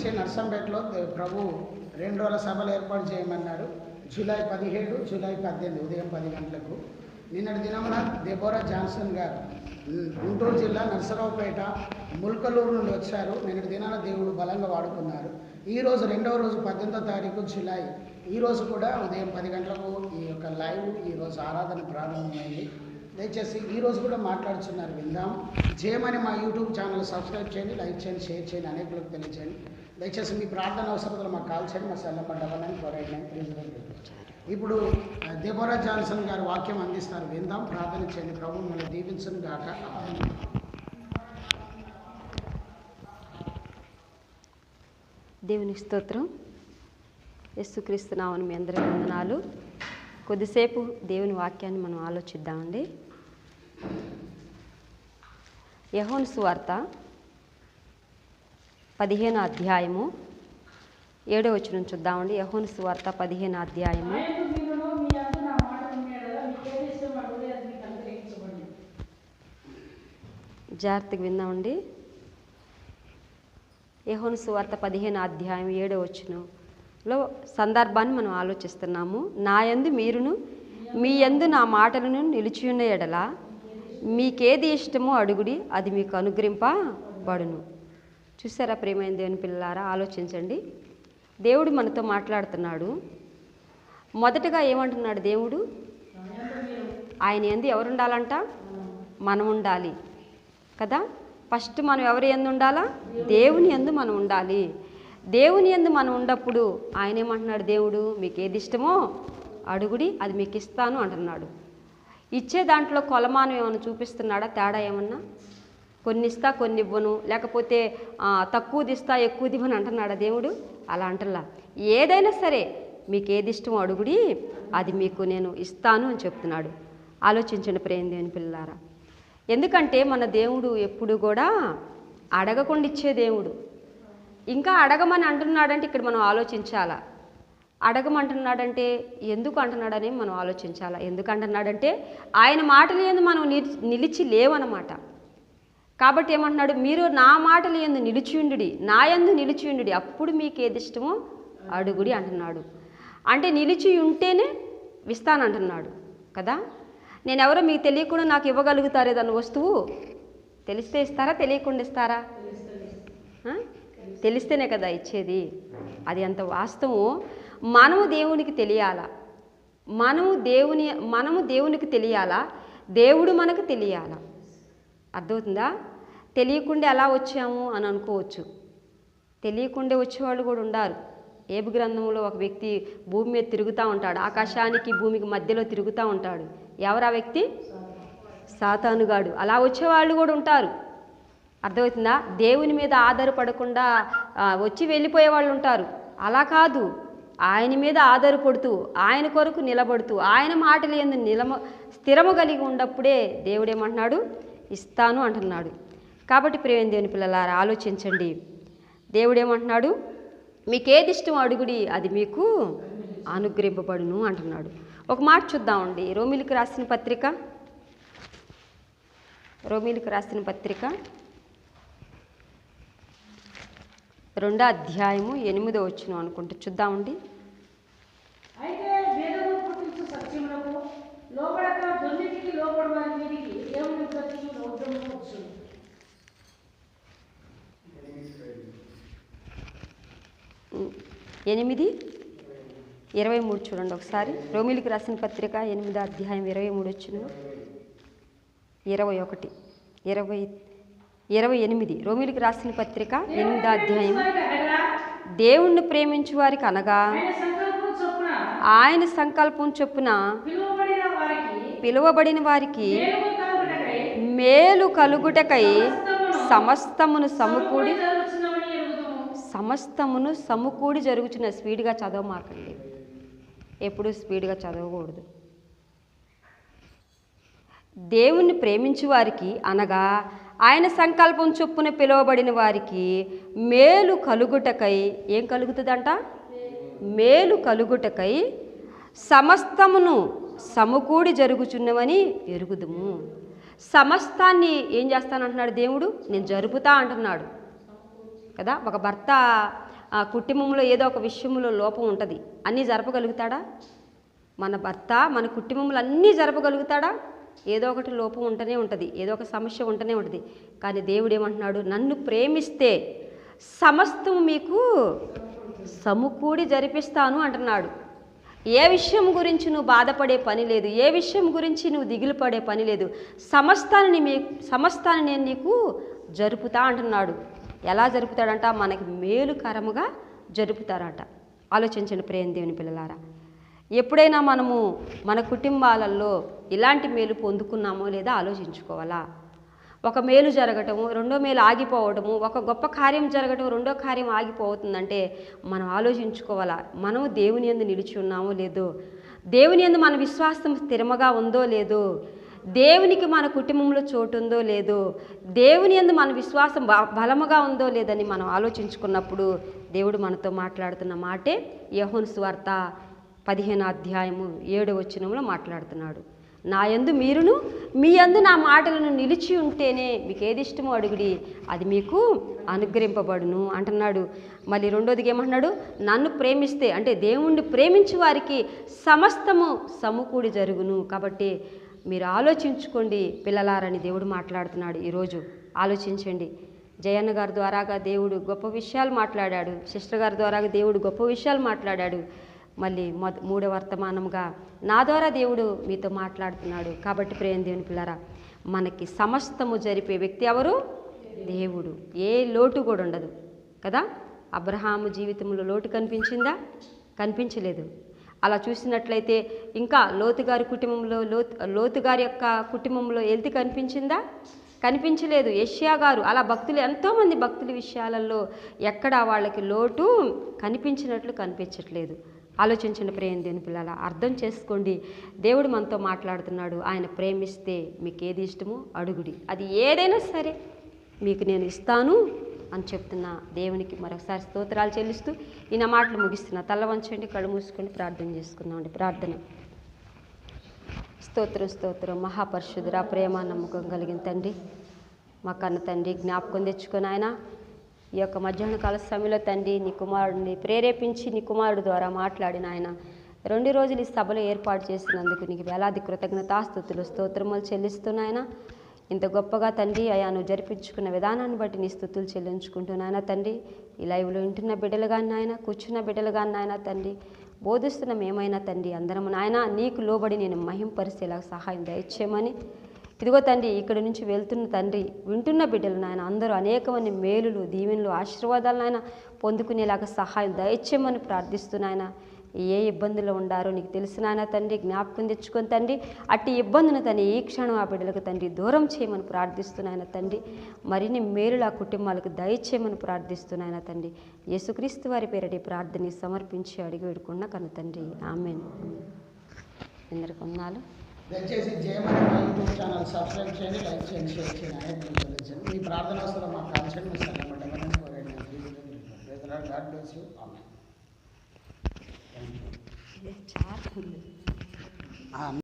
నుంచి నర్సంపేటలో ప్రభు రెండు రోజుల సభలు ఏర్పాటు చేయమన్నారు. జూలై పదిహేడు జూలై పద్దెనిమిది ఉదయం పది గంటలకు. నిన్నటి దినమున దెబోరా జాన్సన్ గారు గుంటూరు జిల్లా నర్సరావుపేట ముల్కలూరు నుండి వచ్చారు. నిన్నటి దినాన దేవుడు బలంగా వాడుకున్నారు. ఈరోజు రెండవ రోజు పద్దెనిమిదో తారీఖు జులై. ఈరోజు కూడా ఉదయం పది గంటలకు ఈ యొక్క లైవ్ ఈరోజు ఆరాధన ప్రారంభమైంది. దయచేసి ఈరోజు కూడా మాట్లాడుతున్నారు విందాం. జయమని మా యూట్యూబ్ ఛానల్ సబ్స్క్రైబ్ చేయండి లైక్ చేయండి షేర్ చేయండి అనేకులకు తెలియజేయండి. దయచేసి మీ ప్రార్థన అవసరతలు మాకు కాల్ చేయండి. మా cell number double nine four eight nine three zero ఇప్పుడు ఆ, జాన్సన్ గారు వాక్యం అందిస్తారు విందాం ప్రార్థన చేయండి. ప్రభు మిమ్మల్ని దీవించను గాక. దేవుని స్తోత్రం. యేసుక్రీస్తు నామని మీ అందరి వందనాలు. కొద్దిసేపు దేవుని వాక్యాన్ని మనం ఆలోచిద్దామండి. యహోన్ సువార్త. పదిహేను అధ్యాయము. ఏడో వచ్చిన చూద్దామండి. యహోను సువార్త పదిహేను అధ్యాయము. జాగ్రత్తగా విందామండి యెహోను సువార్త పదిహేను అధ్యాయం ఏడో వచ్చునులో సందర్భాన్ని మనం ఆలోచిస్తున్నాము. నా యందు మీరును మీ యందు నా మాటలను నిలిచియున్న ఎడల మీకేది ఇష్టమో అడుగుడి అది మీకు అనుగ్రింపబడును చూసారా ప్రేమైన దేవుని పిల్లారా ఆలోచించండి. దేవుడు మనతో మాట్లాడుతున్నాడు. మొదటగా ఏమంటున్నాడు దేవుడు? ఆయన ఎందు ఎవరు ఉండాలంట మనం ఉండాలి కదా? ఫస్ట్ మనం ఎవరి ఎందు ఉండాలా? దేవుని ఎందు మనం ఉండాలి. దేవుని ఎందు మనం ఉండప్పుడు ఆయన ఏమంటున్నాడు దేవుడు? మీకు ఏది ఇష్టమో అడుగుడి అది మీకు ఇస్తాను అంటున్నాడు. ఇచ్చే దాంట్లో కొలమానం ఏమైనా చూపిస్తున్నాడా? తేడా ఏమన్నా? కొన్ని ఇస్తా కొన్ని ఇవ్వను లేకపోతే తక్కువది ఇస్తా ఎక్కువది ఇవ్వను అంటున్నాడా దేవుడు? అలా అంటలా. ఏదైనా సరే మీకు ఏది ఇష్టమో అడుగుడి అది మీకు నేను ఇస్తాను అని చెప్తున్నాడు. ఆలోచించండి ప్రేమ దేవుని పిల్లారా ఎందుకంటే మన దేవుడు ఎప్పుడు కూడా అడగకుండా ఇచ్చే దేవుడు. ఇంకా అడగమని అంటున్నాడంటే ఇక్కడ మనం ఆలోచించాలా? అడగమంటున్నాడంటే ఎందుకు అంటున్నాడని మనం ఆలోచించాలా? ఎందుకు అంటున్నాడంటే ఆయన మాటలు ఎందు మనం నిలిచి నిలిచి లేవన్నమాట కాబట్టి ఏమంటున్నాడు మీరు నా మాటలు ఎందు నిలిచియుండుడి నా యందు నిలిచియుండుడి అప్పుడు మీకు ఏది ఇష్టమో అడుగుడి అంటున్నాడు. అంటే నిలిచి ఉంటేనే విస్తానంటున్నాడు కదా? నేను మీకు తెలియకుండా నాకు ఇవ్వగలుగుతారు ఏదన్నా వస్తువు? తెలిస్తే ఇస్తారా తెలియకుండా ఇస్తారా? తెలిస్తేనే కదా ఇచ్చేది. అది అంత వాస్తవం మనము దేవునికి తెలియాలా? మనము దేవుని మనము దేవునికి తెలియాలా? దేవుడు మనకు తెలియాలా? అర్థమవుతుందా? తెలియకుండా ఎలా వచ్చాము అని అనుకోవచ్చు. తెలియకుండా వచ్చేవాళ్ళు కూడా ఉండారు. ఏబు గ్రంథంలో ఒక వ్యక్తి భూమి మీద తిరుగుతూ ఉంటాడు. ఆకాశానికి భూమికి మధ్యలో తిరుగుతూ ఉంటాడు. ఎవరు ఆ వ్యక్తి? సాతానుగాడు అలా వచ్చేవాళ్ళు కూడా ఉంటారు. అర్థమవుతుందా? దేవుని మీద ఆధారపడకుండా వచ్చి వెళ్ళిపోయే వాళ్ళు ఉంటారు. అలా కాదు. ఆయన మీద ఆధారపడుతూ ఆయన కొరకు నిలబడుతూ ఆయన మాటలు ఎందు నిలమ స్థిరము కలిగి ఉన్నప్పుడే దేవుడు ఏమంటున్నాడు? ఇస్తాను అంటున్నాడు. కాబట్టి ప్రేమ దేవుని పిల్లలారా ఆలోచించండి. దేవుడు ఏమంటున్నాడు మీకేది ఇష్టం అడుగుడి అది మీకు అనుగ్రహింపబడును అంటున్నాడు. ఒక మాట చూద్దామండి. రోమిలికి రాసిన పత్రిక? రోమిలికి రాసిన పత్రిక? రెండో అధ్యాయము ఎనిమిదో వచ్చిన అనుకుంటూ చూద్దామండి. ఎనిమిది ఇరవై మూడు చూడండి ఒకసారి. రోమిలికి రాసిన పత్రిక ఎనిమిది అధ్యాయం ఇరవై మూడు వచ్చిన ఇరవై ఒకటి ఇరవై ఇరవై ఎనిమిది. రోమిలికి రాసిన పత్రిక ఎనిమిది అధ్యాయం. దేవుణ్ణి ప్రేమించు వారికి అనగా ఆయన సంకల్పం చొప్పున పిలువబడిన వారికి మేలు కలుగుటకై సమస్తమును సమకూడి సమస్తమును సమకూడి జరుగుచున్న స్పీడ్గా చదవమాకండి ఎప్పుడు స్పీడ్గా చదవకూడదు. దేవుణ్ణి ప్రేమించు వారికి అనగా ఆయన సంకల్పం చొప్పున పిలువబడిన వారికి మేలు కలుగుటకై ఏం కలుగుతుందంట? మేలు కలుగుటకై సమస్తమును సమకూడి జరుగుచున్నవని ఎరుగుదుము. సమస్తాన్ని ఏం చేస్తానంటున్నాడు దేవుడు? నేను జరుపుతా అంటున్నాడు. కదా? ఒక భర్త ఆ, కుటుంబంలో ఏదో ఒక విషయంలో లోపం ఉంటుంది. అన్నీ జరపగలుగుతాడా? మన భర్త మన కుటుంబంలో అన్నీ జరపగలుగుతాడా? ఏదో ఒకటి లోపం ఉంటూనే ఉంటుంది. ఏదో ఒక సమస్య ఉంటూనే ఉంటుంది. కానీ దేవుడు ఏమంటున్నాడు? నన్ను ప్రేమిస్తే సమస్తం మీకు సమకూడి జరిపిస్తాను అంటున్నాడు. ఏ విషయం గురించి నువ్వు బాధపడే పని లేదు. ఏ విషయం గురించి నువ్వు దిగులు పడే పని లేదు. సమస్తాన్ని మీ సమస్తాన్ని నేను నీకు జరుపుతా అంటున్నాడు. ఎలా జరుపుతాడంట? మనకి మేలుకరముగా జరుపుతారట. ఆలోచించండి ప్రేమ దేవుని పిల్లలారా. ఎప్పుడైనా మనము మన కుటుంబాలలో ఇలాంటి మేలు పొందుకున్నామో లేదా ఆలోచించుకోవాలా? ఒక మేలు జరగటము రెండో మేలు ఆగిపోవడము ఒక గొప్ప కార్యం జరగటం రెండో కార్యం ఆగిపోతుందంటే మనం ఆలోచించుకోవాలా? మనము దేవుని ఎందు నిలిచి ఉన్నామో లేదో? దేవుని ఎందు మన విశ్వాసం స్థిరముగా ఉందో లేదో? దేవునికి మన కుటుంబంలో చోటు ఉందో లేదో దేవుని ఎందు మన విశ్వాసం బలముగా ఉందో లేదని మనం ఆలోచించుకున్నప్పుడు దేవుడు మనతో మాట్లాడుతున్న మాటే యహోన్ స్వార్త పదిహేను అధ్యాయము ఏడు వచనంలో మాట్లాడుతున్నాడు. నా యందు మీరును మీ యందు నా మాటలను నిలిచి ఉంటేనే మీకు ఏది ఇష్టమో అడుగుడి అది మీకు అనుగ్రహింపబడును అంటున్నాడు. మళ్ళీ రెండోదికి ఏమంటున్నాడు? నన్ను ప్రేమిస్తే అంటే దేవుణ్ణి ప్రేమించే వారికి సమస్తము సమకూడి జరుగును. కాబట్టి మీరు ఆలోచించుకోండి పిల్లలారని దేవుడు మాట్లాడుతున్నాడు ఈరోజు. ఆలోచించండి. జయన్న గారి ద్వారాగా దేవుడు గొప్ప విషయాలు మాట్లాడాడు. సిస్టర్ గారి ద్వారాగా దేవుడు గొప్ప విషయాలు మాట్లాడాడు. మళ్ళీ మొద మూడో వర్తమానంగా నా ద్వారా దేవుడు మీతో మాట్లాడుతున్నాడు. కాబట్టి ప్రేమ దేవుని పిల్లరా మనకి సమస్తము జరిపే వ్యక్తి ఎవరు? దేవుడు. ఏ లోటు కూడా ఉండదు. కదా? అబ్రహాము జీవితంలో లోటు కనిపించిందా? కనిపించలేదు. అలా చూసినట్లయితే ఇంకా లోతుగారి కుటుంబంలో లోతు లోతుగారి యొక్క కుటుంబంలో ఎల్తి కనిపించిందా? కనిపించలేదు. యష్యా గారు అలా భక్తులు ఎంతోమంది భక్తుల విషయాలలో ఎక్కడ వాళ్ళకి లోటు కనిపించినట్లు కనిపించట్లేదు. ఆలోచించండి ప్రేమ దేని పిల్లల అర్థం చేసుకోండి. దేవుడు మనతో మాట్లాడుతున్నాడు. ఆయన ప్రేమిస్తే మీకు ఏది ఇష్టమో అడుగుడి. అది ఏదైనా సరే మీకు నేను ఇస్తాను. అని చెప్తున్నా దేవునికి మరొకసారి స్తోత్రాలు చెల్లిస్తూ ఈ నా మాటలు ముగిస్తున్నా. తల్ల వంచండి కళ్ళు మూసుకొని ప్రార్థన చేసుకుందామండి ప్రార్థన. స్తోత్రం స్తోత్రం. మహాపరిశుద్ధుర ప్రేమ నమ్మకం కలిగిన తండ్రి మా కన్న తండ్రి జ్ఞాపకం తెచ్చుకొని ఆయన ఈ యొక్క మధ్యాహ్న కాల సమయంలో తండ్రి నీ కుమారుడిని ప్రేరేపించి నీ కుమారుడు ద్వారా మాట్లాడిన ఆయన రెండు రోజులు ఈ సభలో ఏర్పాటు చేసినందుకు నీకు వేలాది కృతజ్ఞతాస్థుతులు స్తోత్రములు చెల్లిస్తున్నాయన. ఇంత గొప్పగా తండ్రి అయా నువ్వు జరిపించుకున్న విధానాన్ని బట్టి నీ స్థుతులు చెల్లించుకుంటున్నాయన తండ్రి ఈ లైవ్లో వింటున్న బిడ్డలు కానీ నాయన కూర్చున్న బిడ్డలు కానీ నాయన తండ్రి బోధిస్తున్న మేమైనా తండ్రి అందరం నాయన నీకు లోబడి నేను మహింపరిచేలా సహాయం దయచేయమని. ఇదిగో తండ్రి ఇక్కడ నుంచి వెళ్తున్న తండ్రి వింటున్న బిడ్డలు నాయన అందరూ అనేకమంది మేలులు దీవెనలు ఆశీర్వాదాలు నాయన పొందుకునేలాగా సహాయం దయచేయమని ప్రార్థిస్తున్నాయన ఏ ఇబ్బందులు ఉండారో నీకు తెలిసినాయన తండ్రి జ్ఞాపకం తెచ్చుకొని తండ్రి అట్టి ఇబ్బందును తండ్రి ఈ క్షణం ఆ బిడ్డలకు తండ్రి దూరం చేయమని ప్రార్థిస్తున్నాయన తండ్రి. మరిన్ని మేలులు ఆ కుటుంబాలకు దయచేయమని ప్రార్థిస్తున్నాయన తండ్రి. యేసుక్రీస్తు వారి పేరటి ప్రార్థనని సమర్పించి అడిగి వేడుకున్న కను తండ్రి. ఆమెన్. ఎందరికి ఉన్నాలు దయచేసి జయమని మా యూట్యూబ్ ఛానల్ సబ్స్క్రైబ్ చేయండి లైక్ చేయండి షేర్ చేయండి. మీ ప్రార్థన అవసరం మాకు కాల్చండి మీ సలహా కోరండి. గాడ్ బ్లెస్ యూ ఆమెన్ చాలా ఉంది ఆ